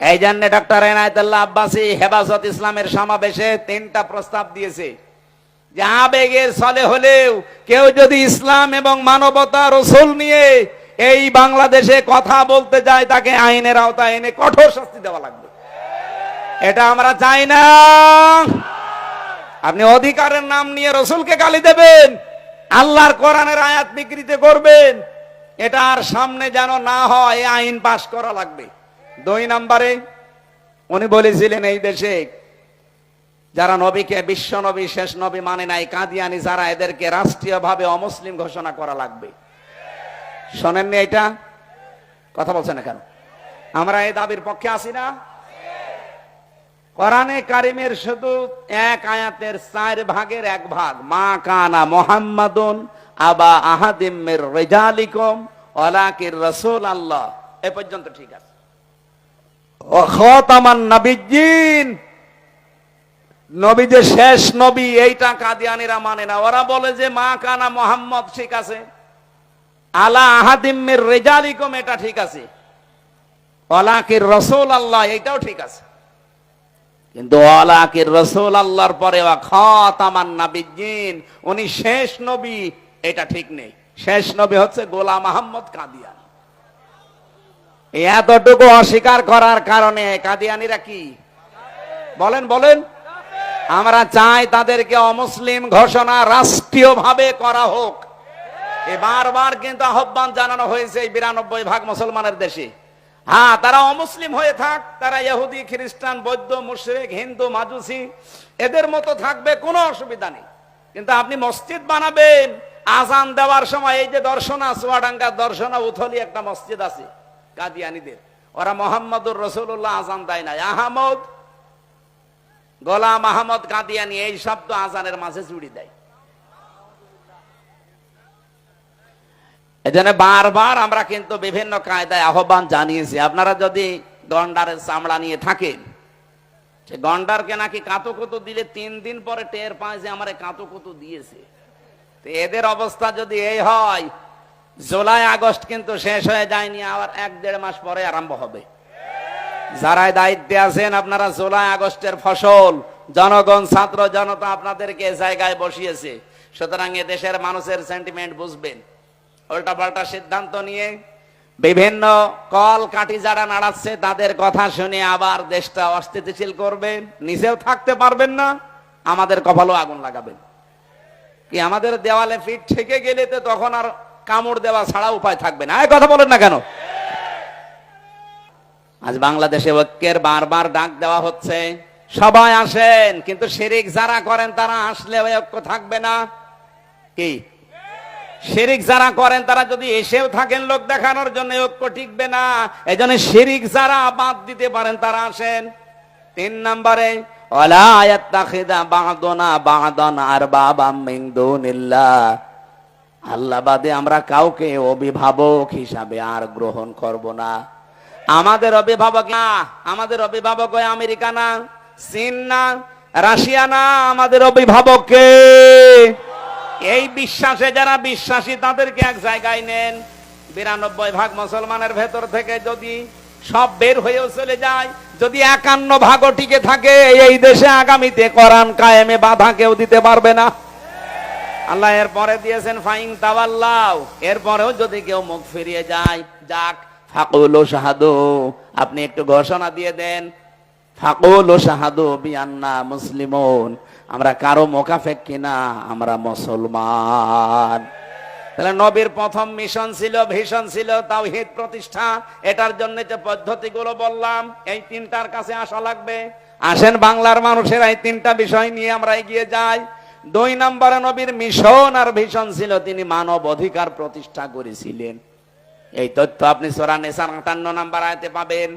এই জন্য ডক্টর এনায়তুল্লাহ আব্বাসী হেফাজত ইসলামের সমাবেশে তিনটা প্রস্তাব দিয়েছে। যে আবেগের ছলে হলেও কেউ যদি ইসলাম এবং মানবতা রসুল নিয়ে এই বাংলাদেশে কথা বলতে যায়, তাকে আইনের আওতায় এনে কঠোর শাস্তি দেওয়া লাগবে। এটা আমরা চাই না। আপনি অধিকারের নাম নিয়ে রসুলকে গালি দেবেন, আল্লাহর কোরআনের আয়াত বিকৃতি করবেন, এটা আর সামনে যেন না হয় আইন পাশ করা লাগবে। দুই নম্বরে, উনি বলেছিলেন এই দেশে যারা নবীকে বিশ্ব নবী, শেষ নবী মানে নাই, কাদিয়ানি যারা, এদেরকে রাষ্ট্রীয়ভাবে অমুসলিম ঘোষণা করা লাগবে। শোনেননি এটা? কথা বলছেন কেন আমরা এই দাবির পক্ষে আছি না? কোরআনে কারিমের শুধু এক আয়াতের চার ভাগের এক ভাগ। মা কানা মোহাম্মদুন আবা আহাদিমের রেজালিকম ওলাকির রসুল আল্লাহ। এ পর্যন্ত ঠিক আছে। খতামান নবিজিন নবী যে শেষ নবী এইটা কাদিয়ানিরা মানে না। ওরা বলে যে, মা কানা মোহাম্মদ, ঠিক আছে। আলা আহাদিমের রেজালিকম, এটা ঠিক আছে। ওলাকির রসুল আল্লাহ এইটাও ঠিক আছে। কিন্তু ওয়ালাকির রসুল আল্লাহর পরে খাতামান নাবিজিন উনি শেষ নবী, এটা ঠিক নেই। শেষ নবী হচ্ছে গোলাম আহম্মদ কাদিয়ান। এতটুকু অস্বীকার করার কারণে কাদিয়ানিরা কি? বলেন বলেন। আমরা চাই তাদেরকে অমুসলিম ঘোষণা রাষ্ট্রীয়ভাবে করা হোক। এ বারবার কিন্তু আহ্বান জানানো হয়েছে এই বিরানব্বই ভাগ মুসলমানের দেশে। হ্যাঁ তারা অমুসলিম হয়ে থাক, তারা ইহুদি, খ্রিস্টান, বৌদ্ধ, মুশরিক, হিন্দু, মাজুসি, এদের মতো থাকবে কোনো অসুবিধা নেই। কিন্তু আপনি মসজিদ বানাবেন, আজান দেওয়ার সময় এই যে দর্শনা চুয়াডাঙ্গা দর্শনা, উথলি একটা মসজিদ আছে। কাদিয়ানিদের। ওরা মোহাম্মদুর রসুল্লাহ আজান দেয় না আহমদ, গোলাম আহমদ কাদিয়ানি এই শব্দ আজানের মাঝে জুড়ি দেয়। এজন্য বারবার আমরা কিন্তু বিভিন্ন কায়দায় আহ্বান জানিয়েছি। আপনারা যদি গন্ডারের চামড়া নিয়ে থাকেন, সে গন্ডারকে নাকি কাতো কুতো দিলে তিন দিন পরে টের পায় যে আমার কাতো কুতো দিয়েছে এদের অবস্থা যদি এই হয় জুলাই আগস্ট কিন্তু শেষ হয়ে যায়নি, আবার এক দেড় মাস পরে আরম্ভ হবে। যারাই দায়িত্বে আছেন, আপনারা জুলাই আগস্টের ফসল, জনগণ, ছাত্র জনতা আপনাদেরকে জায়গায় বসিয়েছে। সুতরাং এ দেশের মানুষের সেন্টিমেন্ট বুঝবেন। উল্টা পাল্টা সিদ্ধান্ত নিয়ে বিভিন্ন কল কাঠি যারা নাড়াচ্ছে, তাদের কথা শুনে আবার দেশটা অস্থিতিশীল করবেন নিজেও থাকতে পারবেন না, আমাদের কপালও আগুন লাগাবেন। কি আমাদের দেওয়ালে ফিট থেকে গেলে তো তখন আর কামড় দেওয়া ছাড়া উপায় থাকবে না। কথা বলেন না কেন? আজ বাংলাদেশে ঐক্যের বারবার ডাক দেওয়া হচ্ছে। সবাই আসেন, কিন্তু শিরিক যারা করেন তারা আসলে ঐক্য থাকবে না। কি? শিরিক যারা করেন তারা যদি এসেও থাকেন লোক দেখানোর জন্য ঐক্য টিকবে না। এই জন্য শিরিক যারা বাদ দিতে পারেন তারা আসেন। তিন নম্বরে, ওয়ালা ইয়াত্তাখিদা বা'দুনা বা'দান আরবাবাম মিন দুনিল্লাহ। আল্লাহ বাদে আমরা কাউকে অভিভাবক হিসাবে আর গ্রহণ করব না। আমাদের অভিভাবক না, আমাদের অভিভাবক হয় আমেরিকা না, চীন না, রাশিয়া না, আমাদের অভিভাবককে। এই বিশ্বাসে যারা বিশ্বাসী, তাদেরকে এক জায়গায় নেন। বিরানব্বই ভাগ মুসলমানের ভেতর থেকে যদি সব বের হয়েও চলে যায়, যদি একান্ন ভাগও টিকে থাকে, এই দেশে আগামীতে কোরআন কায়েমে বাধা কেউ দিতে পারবে না। আল্লাহ এর পরে দিয়েছেন, ফাইন তাওয়াল্লাও এরপরেও যদি কেউ মুখ ফিরিয়ে যায়, যাক, ফাকুল শাহাদু, আপনি একটু ঘোষণা দিয়ে দেন। ফাকুল শাহাদু বিয়ান্না মুসলিমুন, আমরা কারও মোকাফেক কিনা, আমরা মুসলমান। তাহলে নবীর প্রথম মিশন ছিল, ভীষণ ছিল তাওহীদ প্রতিষ্ঠা। এটার জন্য যে পদ্ধতিগুলো বললাম, এই তিনটার কাছে আসা লাগবে। আসেন বাংলার মানুষের এই তিনটা বিষয় নিয়ে আমরা এগিয়ে যাই। দুই নম্বরে নবীর মিশন আর ভীষণ ছিল তিনি মানব অধিকার প্রতিষ্ঠা করেছিলেন। এই তথ্য আপনি সোরা নেশার আটান্ন নাম্বার আয়তে পাবেন।